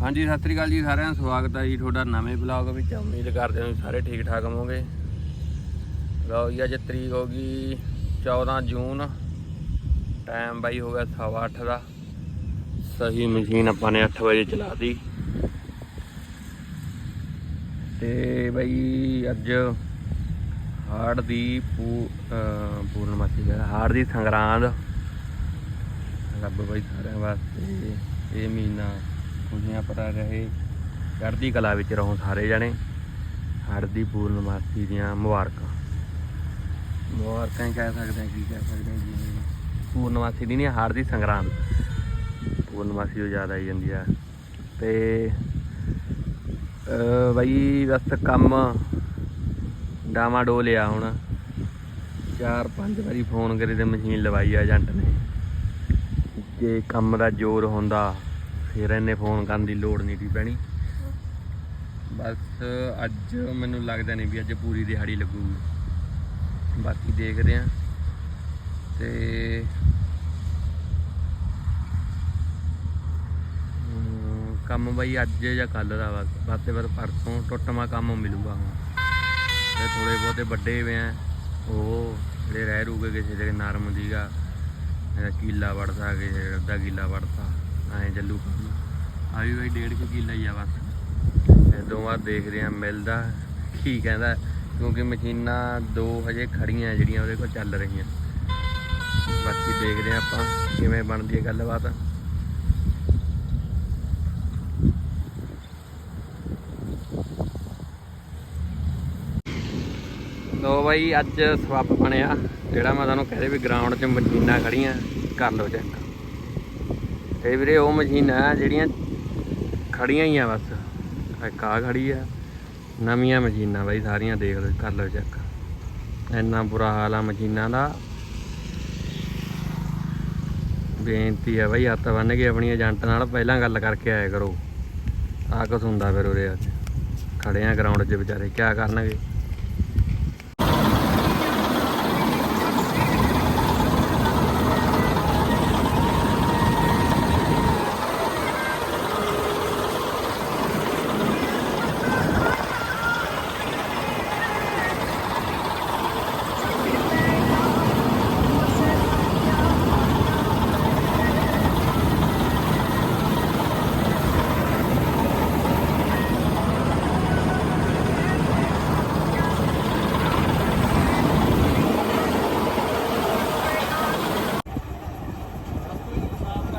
ਹਾਂਜੀ, ਸਤਿ ਸ੍ਰੀ ਅਕਾਲ ਜੀ ਸਾਰਿਆਂ ਦਾ। ਸਵਾਗਤ ਹੈ ਜੀ ਤੁਹਾਡਾ ਨਵੇਂ ਬਲੌਗ ਵਿੱਚ। ਉਮੀਦ ਕਰਦੇ ਹਾਂ ਵੀ ਸਾਰੇ ਠੀਕ ਠਾਕ ਹੋਵੋਗੇ। ਲਓ ਜੀ, ਅੱਜ ਤਰੀਕ ਹੋ ਗਈ 14 ਜੂਨ। ਟਾਈਮ ਬਾਈ ਹੋ ਗਿਆ ਸਵਾ ਅੱਠ ਦਾ। ਸਹੀ ਮਸ਼ੀਨ ਆਪਾਂ ਨੇ 8 ਵਜੇ ਚਲਾਤੀ। ਤੇ ਬਾਈ, ਅੱਜ ਹਾੜ ਦੀ ਪੂ ਪੂਰਨਮਾਸੀ ਜਿਹੜਾ ਹਾੜ ਦੀ ਸੰਗਰਾਂਦ। ਰੱਬ ਬਾਈ ਸਾਰਿਆਂ ਵਾਸਤੇ ਇਹ ਮਹੀਨਾ ਖੁਸ਼ੀਆਂ ਭਰਾ ਰਹੇ। ਚੜ੍ਹਦੀ ਕਲਾ ਵਿੱਚ ਰਹੋ ਸਾਰੇ ਜਣੇ। ਹੜ ਦੀ ਪੂਰਨਮਾਸੀ ਦੀਆਂ ਮੁਬਾਰਕਾਂ। ਮੁਬਾਰਕਾਂ ਹੀ ਕਹਿ ਸਕਦੇ ਹਾਂ ਕੀ ਕਹਿ ਸਕਦੇ ਹਾਂ ਜੀ। ਪੂਰਨਮਾਸੀ ਦੀ ਨਹੀਂ ਹੜ ਦੀ ਸੰਗਰਾਂਦ ਪੂਰਨਮਾਸੀ ਉਹ ਜ਼ਿਆਦਾ ਆਈ ਜਾਂਦੀ ਆ। ਤੇ ਬਈ ਬਸ ਕੰਮ। ਡਾਮਾ ਡੋਲਿਆ ਹੁਣ। ਚਾਰ ਪੰਜ ਵਾਰੀ ਫੋਨ ਕਰੇ ਤੇ ਮਸ਼ੀਨ ਲਵਾਈ ਆ ਏਜੰਟ ਨੇ। ਜੇ ਕੰਮ ਦਾ ਜ਼ੋਰ ਹੁੰਦਾ। ਫਿਰ ਇਹਨੇ ਫੋਨ ਕਰਨ ਦੀ ਲੋੜ ਨਹੀਂ ਸੀ ਪੈਣੀ। ਬਸ ਅੱਜ ਮੈਨੂੰ ਲੱਗਦਾ ਨਹੀਂ ਵੀ ਅੱਜ ਪੂਰੀ ਦਿਹਾੜੀ ਲੱਗੂਗੀ। ਬਾਕੀ ਦੇਖਦੇ ਆ ਤੇ ਕੰਮ ਬਈ ਅੱਜ ਜਾਂ ਕੱਲ ਦਾ ਬਸ ਬਾਤੇ ਪਰ ਪਰਸੋਂ ਟੁੱਟਮਾ ਕੰਮ ਮਿਲੂਗਾ ਹੁਣ। ਤੇ ਥੋੜੇ ਬਹੁਤੇ ਵੱਡੇ ਵੇ ਆ। ਉਹ ਜਿਹੜੇ ਰਹਿ ਰੂਗੇ ਕਿਸੇ ਦੇ ਨਰਮ ਦੀਗਾ ਇਹਦਾ ਕੀਲਾ ਵੜਦਾ, ਕਿਸੇ ਦਾ ਅੱਧਾ ਕੀਲਾ ਵੜਦਾ। ਆਏ ਚੱਲੂ ਕੰਮ ਆ ਵੀ ਬਈ ਡੇਢ ਕੁ ਕੀਲਾ ਹੀ ਆ ਬਸ। ਇਹ ਦੋਵਾਂ ਦੇਖਦੇ ਆ ਮਿਲਦਾ। ਕੀ ਕਹਿੰਦਾ, ਕਿਉਂਕਿ ਮਸ਼ੀਨਾਂ ਦੋ ਹਜੇ ਖੜੀਆਂ ਜਿਹੜੀਆਂ ਉਹਦੇ ਕੋਲ ਚੱਲ ਰਹੀਆਂ। ਬਾਕੀ ਦੇਖਦੇ ਆ ਆਪਾਂ ਕਿਵੇਂ ਬਣਦੀ ਹੈ ਗੱਲਬਾਤ। ਲੋ ਬਾਈ, ਅੱਜ ਸਵੱਪ ਬਣਿਆ। ਜਿਹੜਾ ਮੈਂ ਤੁਹਾਨੂੰ ਕਹਦੇ ਵੀ ਗਰਾਊਂਡ 'ਚ ਮਸ਼ੀਨਾਂ ਖੜੀਆਂ, ਕਰ ਲਓ ਚੈੱਕ ਤੇ ਵੀਰੇ ਉਹ ਮਸ਼ੀਨਾਂ ਜਿਹੜੀਆਂ ਖੜੀਆਂ ਹੀ ਆ ਬਸ। ਇੱਕ ਆ ਖੜੀ ਆ। ਨਵੀਆਂ ਮਸ਼ੀਨਾਂ ਬਾਈ ਸਾਰੀਆਂ ਦੇਖ ਲਓ, ਕਰ ਲਓ ਚੈੱਕ ਇੰਨਾ ਬੁਰਾ ਹਾਲ ਆ ਮਸ਼ੀਨਾਂ ਦਾ। ਬੇਨਤੀ ਆ ਬਾਈ, ਹੱਥ ਬੰਨ ਕੇ ਆਪਣੀ ਏਜੰਟ ਨਾਲ ਪਹਿਲਾਂ ਗੱਲ ਕਰਕੇ ਆਇਆ ਕਰੋ। ਆ ਕੁਛ ਹੁੰਦਾ ਫਿਰ ਉਰੇ ਅੱਜ ਖੜੇ ਆ ਗਰਾਊਂਡ 'ਚ ਵਿਚਾਰੇ ਕੀ ਕਰਨਗੇ?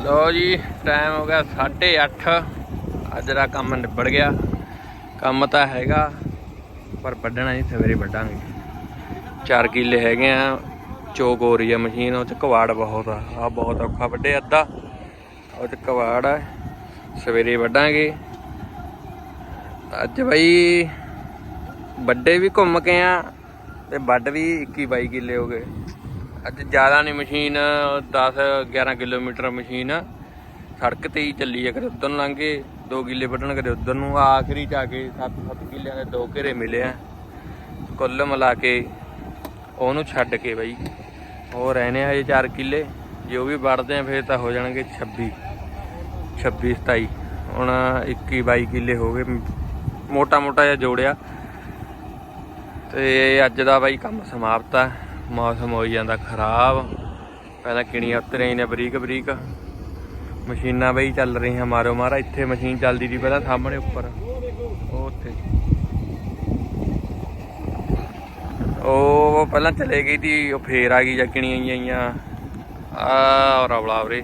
ਲੋ ਜੀ ਟਾਈਮ ਹੋ ਗਿਆ 8:30 ਅੱਜ ਦਾ ਕੰਮ ਨਿਬੜ ਗਿਆ। ਕੰਮ ਤਾਂ ਹੈਗਾ, ਪਰ ਵੱਢਣਾ ਨਹੀਂ, ਸਵੇਰੇ ਵੱਢਾਂਗੇ। 4 ਕਿੱਲੇ ਹੈਗੇ ਆ, ਚੋਕ ਹੋ ਰਹੀ ਆ ਮਸ਼ੀਨ, ਉਹ ਚ ਕਵਾੜ ਬਹੁਤ ਆ। ਆ ਬਹੁਤ ਔਖਾ ਵੱਡੇ ਅੱਧਾ। ਉਹ ਚ ਕਵਾੜ ਆ, ਸਵੇਰੇ ਵੱਢਾਂਗੇ। ਅੱਜ ਬਈ, ਵੱਡੇ ਵੀ ਘੁੰਮ ਕੇ ਆ, ਤੇ ਵੱਢ ਵੀ 21 22 ਕਿੱਲੇ ਹੋ ਗਏ। ਅੱਜ ਜ਼ਿਆਦਾ ਨਹੀਂ, ਮਸ਼ੀਨ 10 11 ਕਿਲੋਮੀਟਰ ਮਸ਼ੀਨ ਸੜਕ ਤੇ ਹੀ ਚੱਲੀ ਹੈ ਕਦੇ ਉਧਰ ਨੂੰ ਲੰਘੇ 2 ਕਿੱਲੇ ਵੱਢਣ, ਕਦੇ ਉਧਰ ਨੂੰ ਆਖਰੀ 'ਚ ਆ ਕੇ 7-7 ਕਿੱਲਿਆਂ ਦੇ ਦੋ ਘੇਰੇ ਮਿਲੇ ਆ। ਕੁੱਲ ਮਿਲਾ ਕੇ ਉਹਨੂੰ ਛੱਡ ਕੇ ਬਾਈ, ਉਹ ਰਹਿਣੇ ਆ ਜੇ 4 ਕਿੱਲੇ, ਜੇ ਉਹ ਵੀ ਵੱਢਦੇ ਆ, ਫਿਰ ਤਾਂ ਹੋ ਜਾਣਗੇ 26 26 27 ਹੁਣ 21 22 ਕਿੱਲੇ ਹੋ ਗਏ, ਮੋਟਾ ਮੋਟਾ ਜਿਹਾ ਜੋੜਿਆ। ਤੇ ਅੱਜ ਦਾ ਬਾਈ ਕੰਮ ਸਮਾਪਤ ਆ। ਮੌਸਮ ਹੋਈ ਜਾਂਦਾ ਖਰਾਬ। ਪਹਿਲਾਂ ਕਿਣੀਆਂ ਉਤਰੇ ਨੇ ਬਰੀਕ ਬਰੀਕ। ਮਸ਼ੀਨਾਂ ਬਈ ਚੱਲ ਰਹੀਆਂ ਮਾਰੋ ਮਾਰਾ, ਇੱਥੇ ਮਸ਼ੀਨ ਚੱਲਦੀ ਸੀ ਪਹਿਲਾਂ ਸਾਹਮਣੇ ਉੱਪਰ। ਉਹ ਉੱਥੇ। ਉਹ ਪਹਿਲਾਂ ਚਲੇ ਗਈ ਸੀ, ਉਹ ਫੇਰ ਆ ਗਈ ਜਾਂ ਕਿਣੀਆਂ ਆਈਆਂ। ਆ ਰਵਲਾ ਵੀਰੇ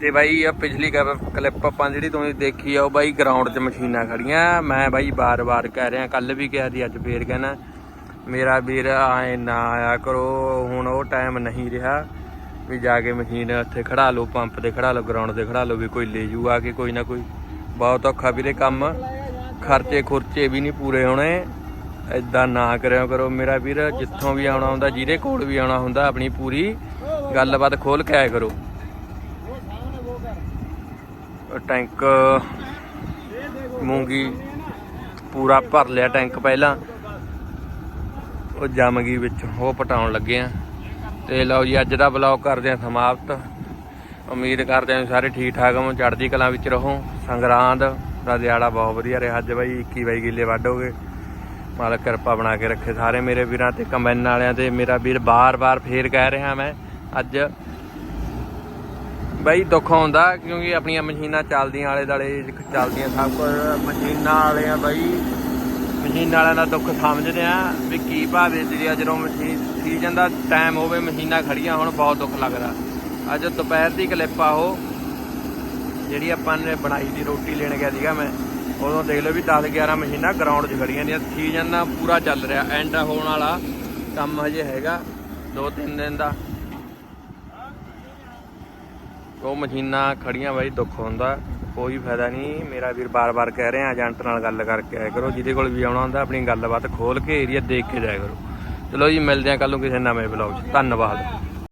ਤੇ ਬਾਈ ਆ ਪਿਛਲੀ ਕਲਿੱਪ ਆਪਾਂ ਜਿਹੜੀ ਤੁਸੀਂ ਦੇਖੀ ਆ, ਉਹ ਬਾਈ ਗਰਾਊਂਡ 'ਚ ਮਸ਼ੀਨਾਂ ਖੜੀਆਂ। ਮੈਂ ਬਾਈ ਬਾਰ-ਬਾਰ ਕਹਿ ਰਿਹਾ ਕੱਲ ਵੀ ਕਿਹਾ ਸੀ, ਅੱਜ ਫੇਰ ਕਹਿਣਾ। ਮੇਰਾ ਵੀਰ ਆਏ ਨਾ ਆਇਆ ਕਰੋ, ਹੁਣ ਉਹ ਟਾਈਮ ਨਹੀਂ ਰਿਹਾ ਵੀ ਜਾ ਕੇ ਮਸ਼ੀਨ ਉੱਥੇ ਖੜਾ ਲਓ ਪੰਪ ਤੇ ਖੜਾ ਲਓ ਗਰਾਊਂਡ ਤੇ ਖੜਾ ਲਓ ਵੀ ਕੋਈ ਲੈ ਜੂ ਆ ਕੇ ਕੋਈ ਨਾ ਕੋਈ। ਬਹੁਤ ਔਖਾ ਵੀਰੇ ਕੰਮ। ਖਰਚੇ ਖੁਰਚੇ ਵੀ ਨਹੀਂ ਪੂਰੇ ਹੋਣੇ। ਐਦਾਂ ਨਾ ਕਰਿਆ ਕਰੋ ਮੇਰਾ ਵੀਰ, ਜਿੱਥੋਂ ਵੀ ਆਉਣਾ ਹੁੰਦਾ, ਜਿਹਦੇ ਕੋਲ ਵੀ ਆਉਣਾ ਹੁੰਦਾ ਆਪਣੀ ਪੂਰੀ ਗੱਲਬਾਤ ਖੋਲ ਕੇ ਆਇਆ ਕਰੋ। ਟੈਂਕ ਮੂੰਗੀ ਪੂਰਾ ਭਰ ਲਿਆ ਟੈਂਕ ਪਹਿਲਾਂ। ਉਹ ਜੰਮ ਗਈ ਵਿੱਚ ਉਹ ਪਟਾਉਣ ਲੱਗੇ ਆ। ਤੇ ਲਓ ਜੀ, ਅੱਜ ਦਾ ਬਲੌਗ ਕਰਦੇ ਆ ਸਮਾਪਤ। ਉਮੀਦ ਕਰਦੇ ਹਾਂ ਵੀ ਸਾਰੇ ਠੀਕ ਠਾਕ ਹੋ ਚੜ੍ਹਦੀ ਕਲਾ ਵਿੱਚ ਰਹੋ। ਸੰਗਰਾਂਦ ਦਾ ਦਿਹਾੜਾ ਬਹੁਤ ਵਧੀਆ ਰਿਹਾ ਅੱਜ ਬਾਈ 21 ਬਾਈ ਕਿੱਲੇ ਵੱਢੋਗੇ ਹੋ ਮਾਲਕ ਕਿਰਪਾ ਬਣਾ ਕੇ ਰੱਖੇ ਸਾਰੇ ਮੇਰੇ ਵੀਰਾਂ ਤੇ ਕੰਬਾਈਨ ਵਾਲਿਆਂ ਤੇ। ਮੇਰਾ ਵੀਰ ਬਾਰ-ਬਾਰ ਫੇਰ ਕਹਿ ਰਿਹਾ ਮੈਂ, ਅੱਜ ਬਾਈ ਦੁੱਖ ਆਉਂਦਾ ਕਿਉਂਕਿ ਆਪਣੀਆਂ ਮਸ਼ੀਨਾਂ ਚੱਲਦੀਆਂ ਆਲੇ ਦਾਲੇ ਚੱਲਦੀਆਂ ਸਭ ਕੁਝ ਮਸ਼ੀਨਾਂ ਵਾਲਿਆਂ ਆ ਬਾਈ ਮਸ਼ੀਨ ਵਾਲਿਆਂ ਦਾ ਦੁੱਖ ਸਮਝਦੇ ਆ ਵੀ ਕੀ ਭਾਅ ਆ ਜਦੋਂ ਮਸ਼ੀਨ ਸੀਜ਼ਨ ਦਾ ਟਾਈਮ ਹੋਵੇ, ਮਸ਼ੀਨਾਂ ਖੜੀਆਂ ਹੁਣ, ਬਹੁਤ ਦੁੱਖ ਲੱਗਦਾ। ਅੱਜ ਦੁਪਹਿਰ ਦੀ ਕਲਿੱਪ ਆ ਉਹ, ਜਿਹੜੀ ਆਪਾਂ ਨੇ ਬਣਾਈ ਦੀ ਰੋਟੀ ਲੈਣ ਗਿਆ ਸੀਗਾ ਮੈਂ, ਉਦੋਂ ਦੇਖ ਲਓ ਵੀ 10 11 ਮਸ਼ੀਨਾਂ ਗਰਾਊਂਡ 'ਚ ਖੜੀਆਂ ਨੇ। ਸੀਜ਼ਨ ਦਾ ਪੂਰਾ ਚੱਲ ਰਿਹਾ ਐਂਡ ਹੋਣ ਵਾਲਾ ਕੰਮ ਹਜੇ ਹੈਗਾ 2-3 ਦਿਨ ਦਾ। ਉਹ ਮਸ਼ੀਨਾਂ ਖੜੀਆਂ ਬਾਈ, ਦੁੱਖ ਹੁੰਦਾ। ਕੋਈ ਫਾਇਦਾ ਨਹੀਂ। ਮੇਰਾ ਵੀਰ ਬਾਰ-ਬਾਰ ਕਹਿ ਰਿਹਾ, ਏਜੰਟ ਨਾਲ ਗੱਲ ਕਰਕੇ ਆਇਆ ਕਰੋ। ਜਿਹਦੇ ਕੋਲ ਵੀ ਆਉਣਾ ਹੁੰਦਾ, ਆਪਣੀ ਗੱਲਬਾਤ ਖੋਲ ਕੇ ਏਰੀਆ ਦੇਖ ਕੇ ਜਾਇਆ ਕਰੋ। ਚਲੋ ਜੀ, ਮਿਲਦੇ ਆ ਕੱਲ ਨੂੰ ਕਿਸੇ ਨਵੇਂ ਬਲੌਗ 'ਚ। ਧੰਨਵਾਦ।